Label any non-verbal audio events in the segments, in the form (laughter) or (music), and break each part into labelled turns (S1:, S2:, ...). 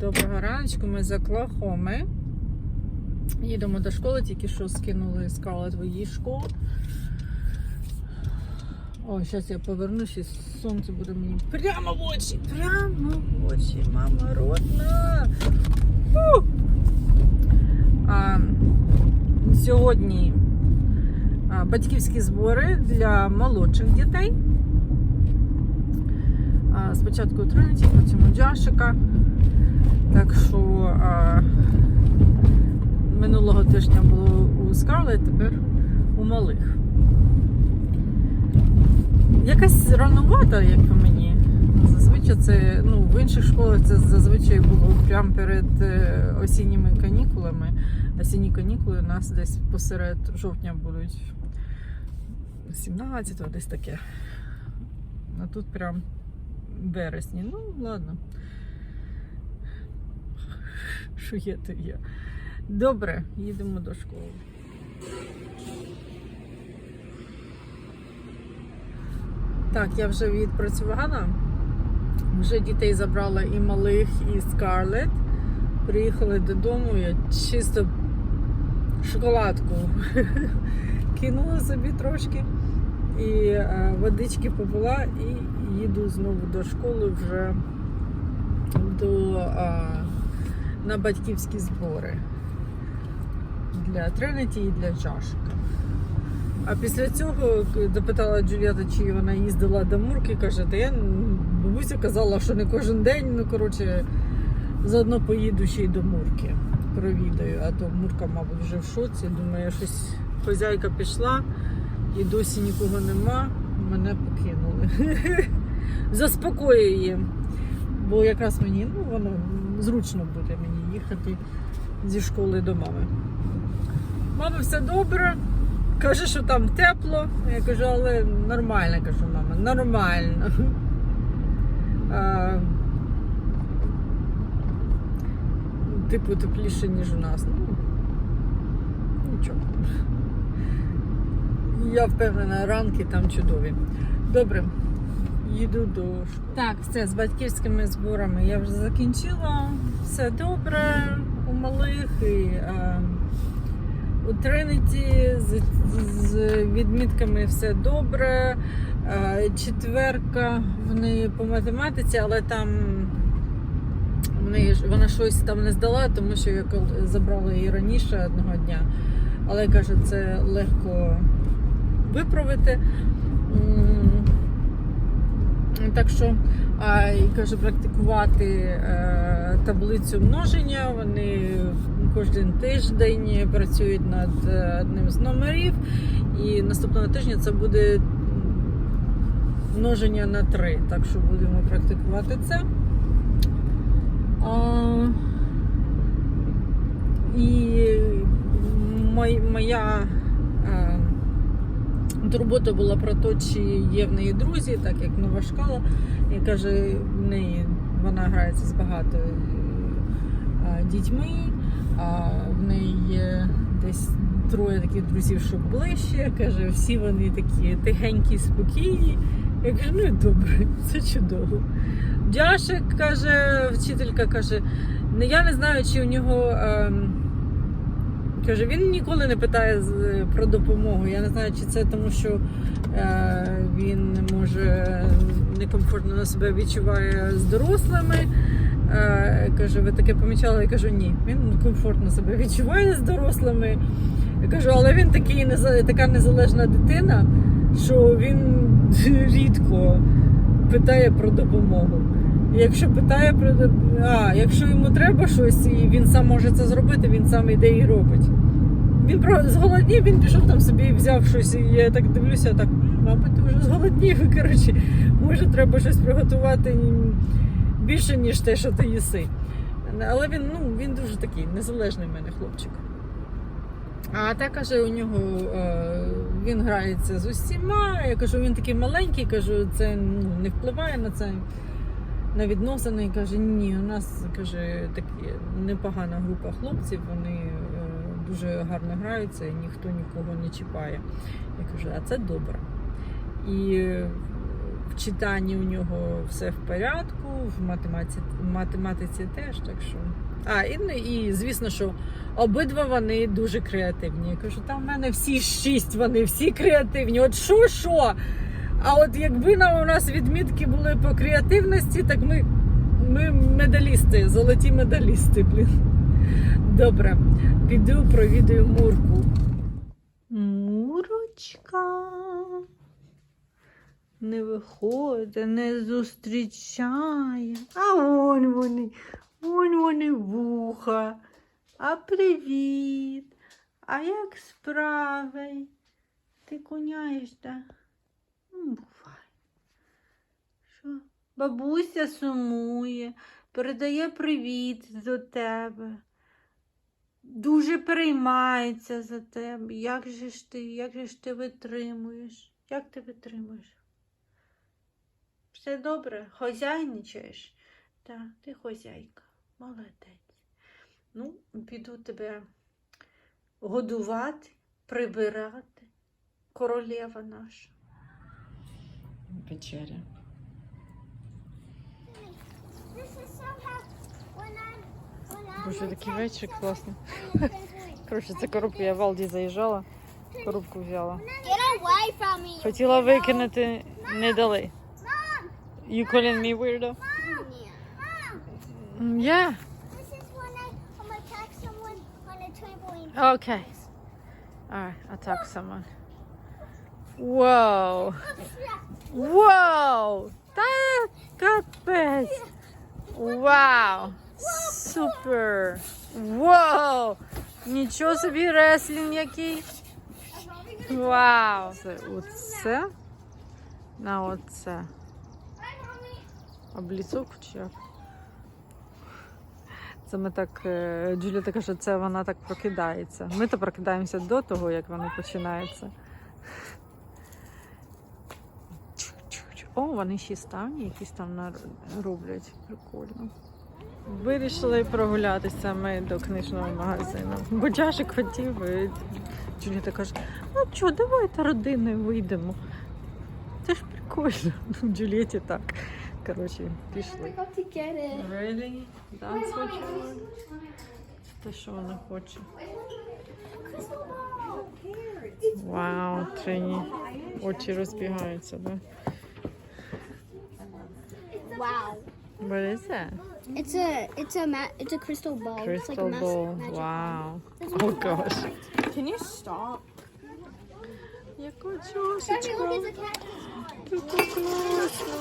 S1: Доброго раночку, ми з Оклахоми. Їдемо до школи, тільки що скинули Скарлет в її. О, зараз я повернусь і сонце буде мені прямо в очі. Прямо в очі, мама родна. Фу! А, сьогодні батьківські збори для молодших дітей. Спочатку Трiniті, потім у Джашика. Так що а, минулого тижня було у Скарлет, тепер у малих. Якась ранувата, як по мені. Зазвичай це, ну, в інших школах це зазвичай було прямо перед е, осінніми канікулами. Осінні канікули у нас десь посеред жовтня будуть 17-го, десь таке. А тут прям вересні. Ну, ладно. (laughs) Що є, то є. Добре, їдемо до школи. Так, я вже відпрацювала. Вже дітей забрала і малих, і Скарлет. Приїхали додому, я чисто шоколадку (laughs) кинула собі трошки. І е, водички попила і їду знову до школи вже до, е, на батьківські збори для Тринеті і для Джашика. А після цього допитала Джуліата, чи вона їздила до Мурки, каже, та я бабуся казала, що не кожен день, ну коротше, заодно поїду ще й до Мурки. Провідаю, а то Мурка, мабуть, вже в шоці. Думаю, щось хозяйка пішла і досі нікого нема, мене покинули. (laughs) Заспокоює. Бо якраз мені, ну, воно зручно буде мені їхати зі школи до мами. Мама, все добре. Каже, що там тепло. Я кажу, але нормально, кажу, мама, нормально. А, типу тепліше, ніж у нас. Ну, нічого. Я впевнена, ранки там чудові. Добре, їду до школи. Так, все, з батьківськими зборами я вже закінчила. Все добре у малих і е, у Трiniті з, з відмітками все добре. Е, четверка в неї по математиці, але там в неї вона щось там не здала, тому що я забрала її раніше одного дня. Але каже, це легко виправити. М, Так що, і каже, практикувати е, таблицю множення. Вони кожен тиждень працюють над е, одним з номерів. І наступного тижня це буде множення на 3. Так що будемо практикувати це. А, і моя турбота була про те, чи є в неї друзі, так як нова школа. І каже, в неї вона грається з багато е, дітьми, а в неї є десь троє таких друзів, що ближче. Каже, всі вони такі тихенькі, спокійні. Я кажу, ну і добре, (laughs) це чудово. Дяшик каже, вчителька каже, «Ну, я не знаю, чи у нього. ем, Каже, він ніколи не питає про допомогу. Я не знаю, чи це тому, що е, він може некомфортно на себе відчуває з дорослими. Е, каже, ви таке помічали? Я кажу, ні. Він комфортно себе відчуває з дорослими. Я кажу, але він такий така незалежна дитина, що він (laughs) рідко питає про допомогу. Якщо питає про а, якщо йому треба щось, і він сам може це зробити, він сам іде і робить. Він про зголоднів, він пішов там собі і взяв щось, і я так дивлюся, так, мабуть, ти вже зголоднів. (laughs) Коротше, може, треба щось приготувати більше, ніж те, що ти їси. Але він, ну, він дуже такий незалежний в мене хлопчик. А та каже, у нього е, він грається з усіма. Я кажу, він такий маленький, кажу, це ну, не впливає на це. На відносини і каже, ні, у нас каже такі непогана група хлопців, вони е, дуже гарно граються і ніхто нікого не чіпає. Я кажу, а це добре. І в читанні у нього все в порядку, в математиці, в математиці теж. Так що. А, і, ну, і звісно, що обидва вони дуже креативні. Я кажу, там в мене всі шість, вони всі креативні. От що, що? А от якби на, у нас відмітки були по креативності, так ми, ми медалісти, золоті медалісти, блін. Добре, піду провідаю Мурку. Мурочка. Не виходить, не зустрічає. А вон вони, вон вони вуха. А привіт. А як справи? Ти коняєш, так? Ну, бувай. Що? Бабуся сумує, передає привіт до тебе. Дуже переймається за тебе. Як же ж ти, як же ж ти витримуєш? Як ти витримуєш? Все добре, хозяйничаєш? Так, ти хозяйка, молодець. Ну, піду тебе годувати, прибирати. Королева наша. Вечеря. Боже, такий вечір класний. Коротше, це коробка, я в Алді заїжджала, коробку взяла.
S2: Get away from me.
S1: Хотіла викинути, не дали. You calling me weirdo?
S2: Mom. Mom.
S1: Mm, Yeah.
S2: This is when I I'm gonna attack someone on a trampoline.
S1: Okay. Alright, attack someone. Whoa. Whoa. Та капець. Вау. Супер. Вау. Нічого собі реслінг який. Вау. Це оце на оце. Обліцовку чи як? Це ми так, е, Джулія що це вона так прокидається. Ми то прокидаємося до того, як вони починаються. О, вони ще ставні якісь там роблять. Прикольно. Вирішили прогулятися ми до книжного магазину. Бо Джашик хотів. і Джулія така каже, ну що, давайте родиною вийдемо. Це ж прикольно. Ну, Джулієті так. Коротше, пішли. Really? That's what you want? Те, що вона хоче. Вау, Трині. Очі розбігаються, да?
S2: Wow.
S1: What is that?
S2: It's a it's a ma- it's a crystal ball. it's like a
S1: Crystal
S2: mas-
S1: ball.
S2: magic
S1: Wow.
S2: There's
S1: Oh
S2: one-
S1: gosh.
S3: Can you stop?
S1: Яку
S2: Daddy, look,
S1: чашечку.
S2: it's a cat.
S1: Яку класно.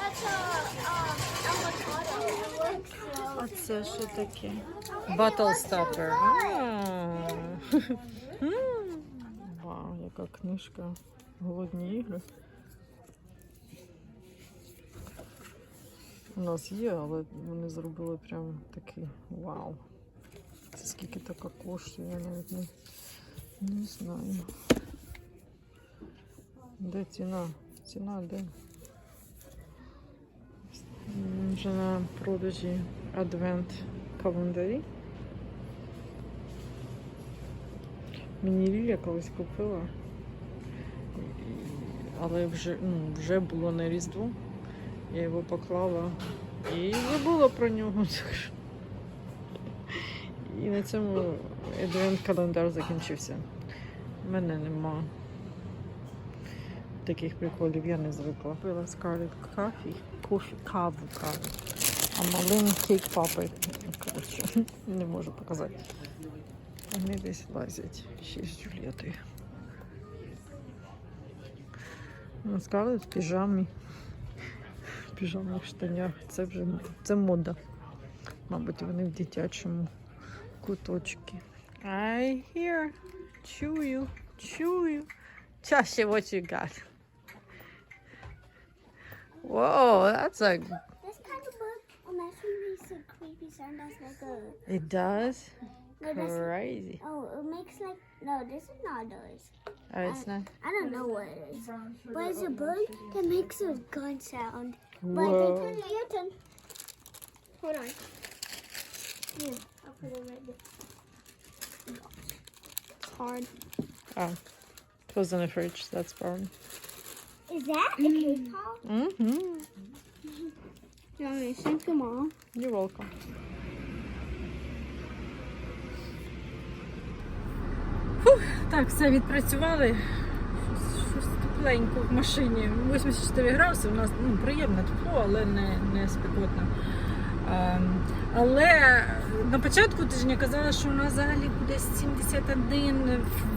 S2: That's a um avocado. It looks so.
S1: А це що таке? Battle Stopper. А. М. Вау, яка книжка. Голодні ігри. У нас є, але вони зробили прям такий вау. Це скільки така коштує, я навіть не, не знаю. Де ціна? Ціна де? Вже на продажі адвент календарі. Мені Лілія колись купила. Але вже, ну, вже було на Різдво. Я його поклала і забула про нього. І на цьому адвент календар закінчився. У мене нема таких приколів, я не звикла. Пила Scarlet Coffee, кофі, каву, каву. А малин кейк папи. Коротше, не можу показати. Вони десь лазять ще з Джулієтою. Ну, Скарлет в піжамі. Піжамних штанях. Це вже це мода. Мабуть, вони в дитячому куточці. I hear. Чую, чую. Чаще, what you got? Whoa, that's a.
S2: This kind of book actually makes a creepy sound as like a
S1: It does?
S2: no,
S1: Crazy.
S2: oh it makes like no this is not noise.
S1: Oh, it's I, not.
S2: I don't know what it is. But it's a book that makes a gun sound. But
S1: Whoa.
S2: turn your turn. Hold on. Here, I'll put it right there. It's hard.
S1: Oh, it was in the fridge. That's problem.
S2: Is that a cake pop?
S1: Угу.
S2: Yummy. Thank you, Mom.
S1: You're welcome. Фух, так, все відпрацювали. Тепленько в машині. 84 градуси, у нас ну, приємне тепло, але не, не спекотно. Ем, але на початку тижня казала, що у нас взагалі буде 71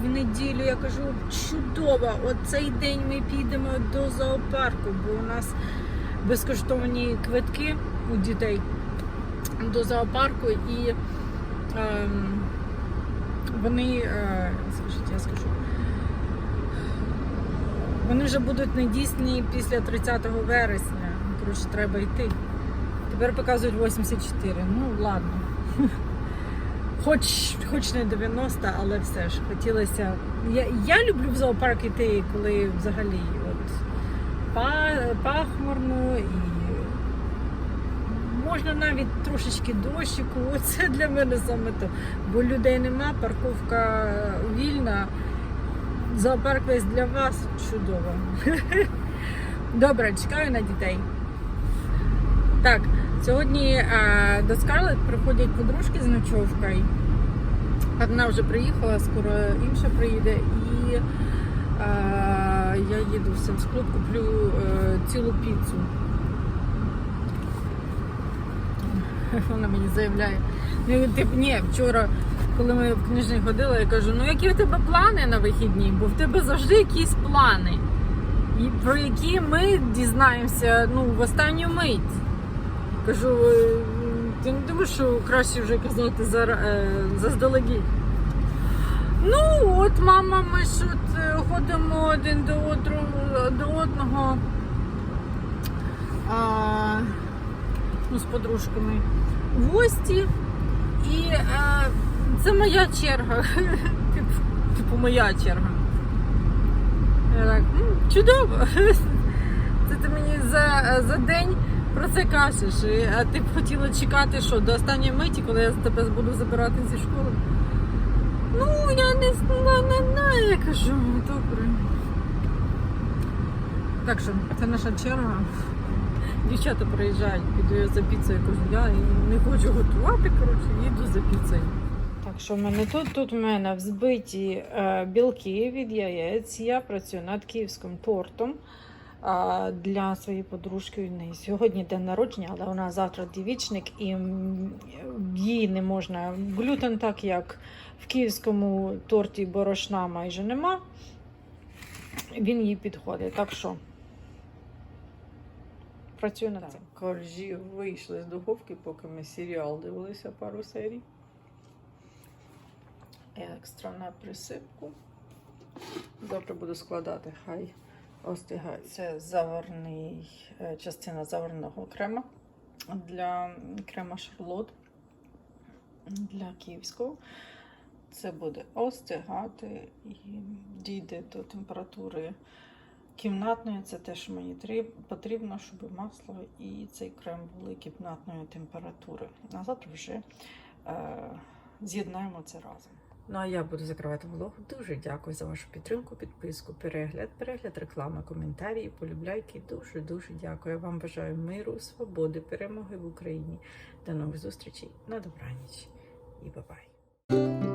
S1: в неділю. Я кажу, чудово, от цей день ми підемо до зоопарку, бо у нас безкоштовні квитки у дітей до зоопарку і ем, вони, е, скажіть, я скажу, вони вже будуть недійсні після 30 вересня. Коротше, треба йти. Тепер показують 84. Ну, ладно. (laughs) Хоч, хоч не 90, але все ж хотілося. Я, я люблю в зоопарк йти, коли взагалі от, па- пахмурно і можна навіть трошечки дощику. (laughs) Це для мене саме то. Бо людей нема, парковка вільна. Зоопарк весь для вас чудово. (laughs) Добре, чекаю на дітей. Так, сьогодні е, до Скарлет приходять подружки з ночовкою. Одна вже приїхала, скоро інша приїде, і е, я їду в Семсклуб, куплю е, цілу піцу. (laughs) Вона мені заявляє. Ну, тип, ні, вчора, коли ми в книжні ходили, я кажу, ну які в тебе плани на вихідні? Бо в тебе завжди якісь плани, і про які ми дізнаємося ну, в останню мить. Кажу, «Е, ти не думаєш, що краще вже казати за, е, заздалегідь? Ну, от мама, ми ж от е, ходимо один до одного, до одного а, ну, з подружками в гості. І е, це моя черга. (laughs) Типу, моя черга. Я так, чудово. (laughs) Це ти мені за, за день про це кажеш. А ти б хотіла чекати, що до останньої миті, коли я тебе буду забирати зі школи. Ну, я не знаю, я кажу, добре. Так що, це наша черга. Дівчата приїжджають, піду я за піцею, кажу, я не хочу готувати, коротше, їду за піцею. Так що в мене тут, тут в мене взбиті е, білки від яєць. Я працюю над київським тортом для своєї подружки. У неї сьогодні день народження, але нас завтра дівічник, і їй не можна глютен, так як в київському торті борошна майже нема. Він їй підходить. Так що працюю над цим. Коржі вийшли з духовки, поки ми серіал дивилися пару серій. Екстра на присипку. Завтра буду складати, хай остигає. Це заварний, е, частина заварного крема для крема шарлот для київського. Це буде остигати і дійде до температури кімнатної. Це те, що мені потрібно, щоб масло і цей крем були кімнатної температури. А завтра вже е, з'єднаємо це разом. Ну а я буду закривати влог. Дуже дякую за вашу підтримку, підписку, перегляд, перегляд реклами, коментарі, полюбляйки. Дуже дуже дякую. Я вам бажаю миру, свободи, перемоги в Україні. До нових зустрічей на добраніч і бабай.